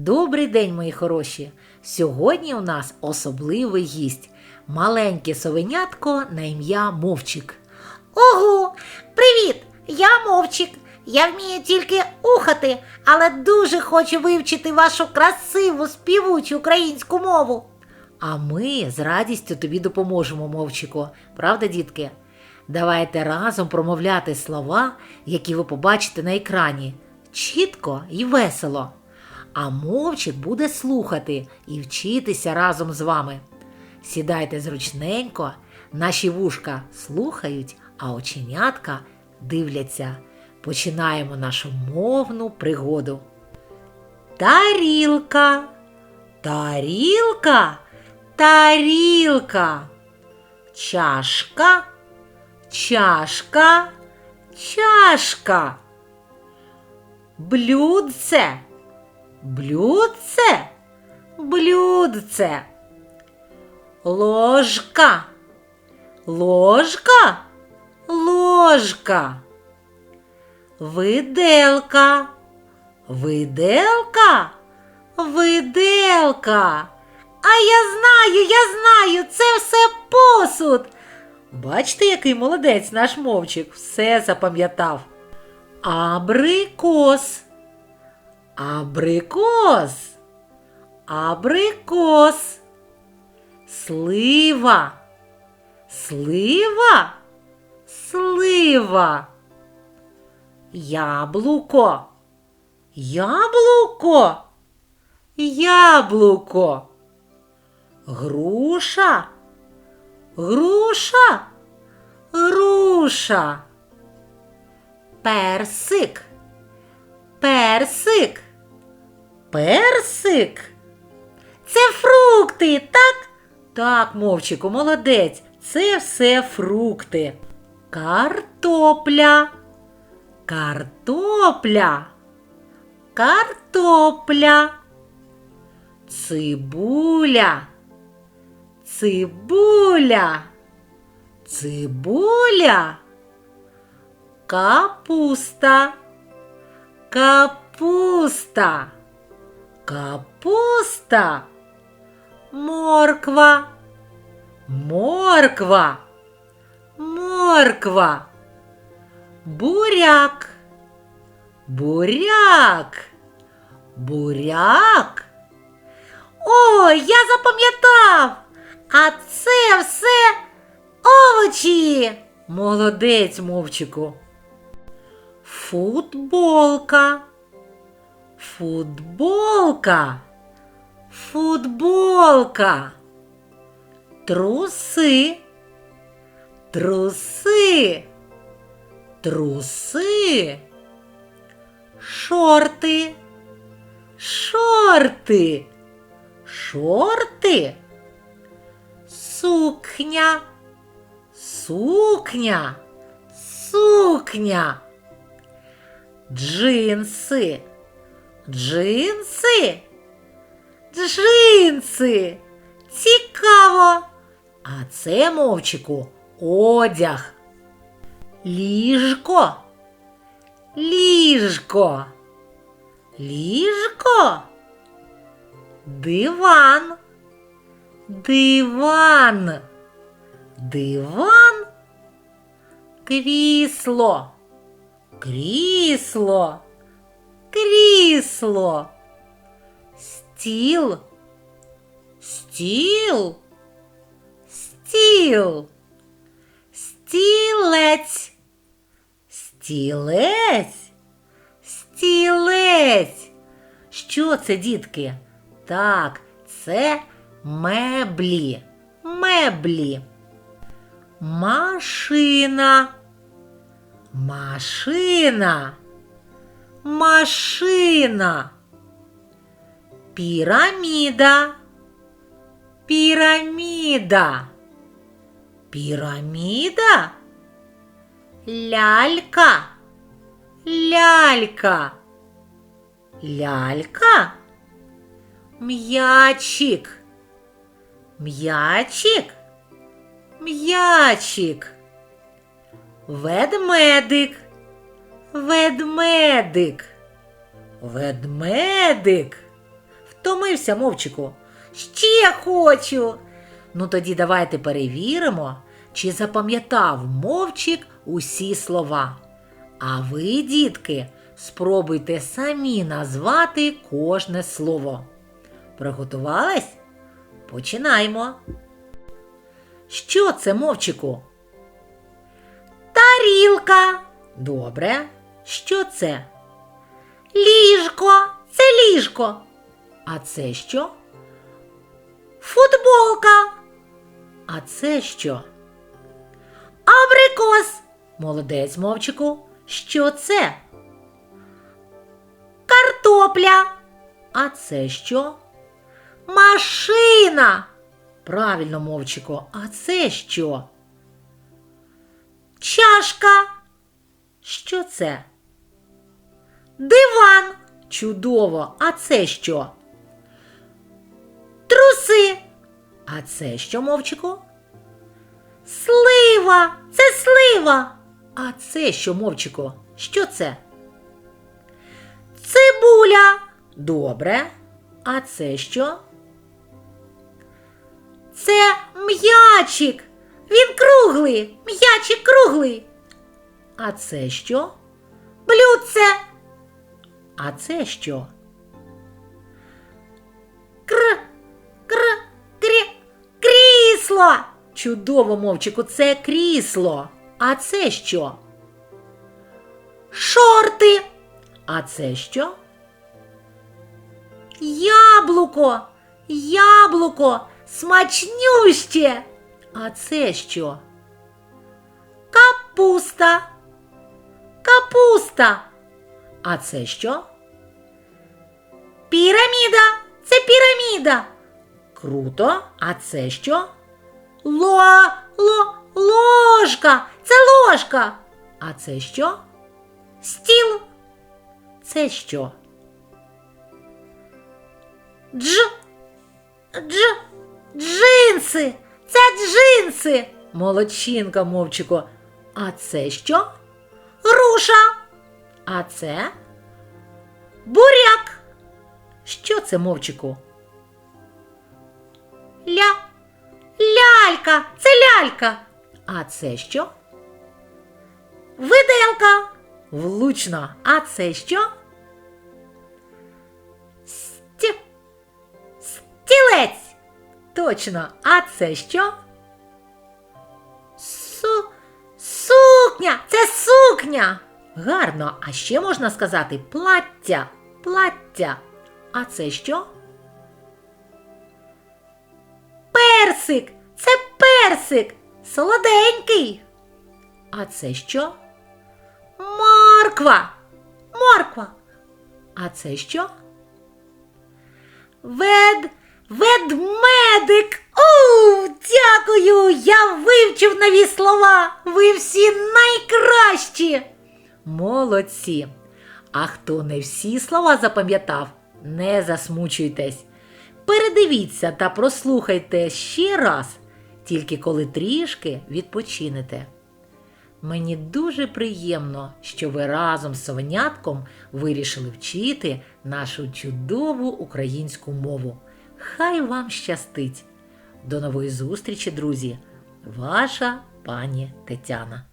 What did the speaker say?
Добрий день, мої хороші! Сьогодні у нас особливий гість маленьке совенятко на ім'я Мовчик. Ого, привіт! Я Мовчик. Я вмію тільки ухати, але дуже хочу вивчити вашу красиву співучу українську мову. А ми з радістю тобі допоможемо, Мовчику. Правда, дітки? Давайте разом промовляти слова, які ви побачите на екрані. Чітко і весело. А мовчик буде слухати і вчитися разом з вами. Сідайте зручненько, наші вушка слухають, а оченятка дивляться. Починаємо нашу мовну пригоду. Тарілка, тарілка, тарілка, чашка, чашка, чашка, блюдце, блюдце, блюдце, ложка, ложка, ложка, виделка, виделка, виделка. А я знаю, я знаю, це все посуд. Бачите, який молодець наш мовчик, все запам'ятав. Абрикос. Абрикос. Абрикос. Слива. Слива. Слива. Яблуко. Яблуко. Яблуко. Груша. Груша. Груша. Персик. Персик. Персик. Це фрукти, так? Так, мовчику, молодець. Це все фрукти. Картопля. Картопля. Картопля. Цибуля. Цибуля. Цибуля. Капуста. Капуста. Капуста. Морква. Морква. Морква. Буряк. Буряк. Буряк. О, я запам'ятав. А це все овочі. Молодець, мовчику. Футболка. Футболка. Футболка. Труси. Труси. Труси. Шорти. Шорти. Шорти. Сукня. Сукня. Сукня. Джинси. Джинси. Джинси. Цікаво. А це мовчику одяг. Ліжко. Ліжко. Ліжко. Диван. Диван. Диван. Крісло. Крісло. Крісло. Стіл. Стіл. Стіл. Стілець. Стілець. Стілець. Що це, дітки? Так, це меблі. Меблі. Машина. Машина. Машина. Піраміда. Піраміда. Піраміда. Лялька. Лялька. Лялька. М'ячик. М'ячик. М'ячик. Ведмедик. Ведмедик. Ведмедик. Втомився, мовчику. Ще хочу. Ну тоді давайте перевіримо, чи запам'ятав мовчик усі слова. А ви, дітки, спробуйте самі назвати кожне слово. Приготувались? Починаємо. Що це, мовчику? Тарілка, Добре. Що це? ліжко, це ліжко, А це що? футболка, А це що? абрикос, Молодець, мовчику. Що це? картопля, А це що? машина, Правильно, мовчику. А це що? чашка, Що це? Диван, Чудово! А це що? труси, А це що, мовчику? слива, це слива, А це що, мовчику? Що це? цибуля, Добре. А це що? це м'ячик. Він круглий, м'ячик круглий, А це що? блюдце, А це що? кр, кр, крі, крісло, Чудово, мовчику, це крісло. А це що? шорти, А це що? яблуко, яблуко, смачнюще, А це що? капуста, капуста, А це що? піраміда, це піраміда, Круто. А це що? ло, ло, ложка, це ложка, А це що? стіл, Це що? дж, дж, джинси, це джинси, Молодчинка, мовчику. А це що? груша, А це? буряк, Що це, мовчику? ля, лялька, це лялька, А це що? виделка, Влучно. А це що? сті, стілець, Точно. А це що? су, сукня, це сукня, Гарно. А ще можна сказати плаття. Плаття. А це що? персик, це персик, солоденький, А це що? морква, морква, А це що? вед, ведмедик. У, дякую, я вивчив нові слова. Ви всі найкращі. Молодці. А хто не всі слова запам'ятав, не засмучуйтесь. Передивіться та прослухайте ще раз, тільки коли трішки відпочинете. Мені дуже приємно, що ви разом з совенятком вирішили вчити нашу чудову українську мову. Хай вам щастить! До нової зустрічі, друзі! Ваша пані Тетяна.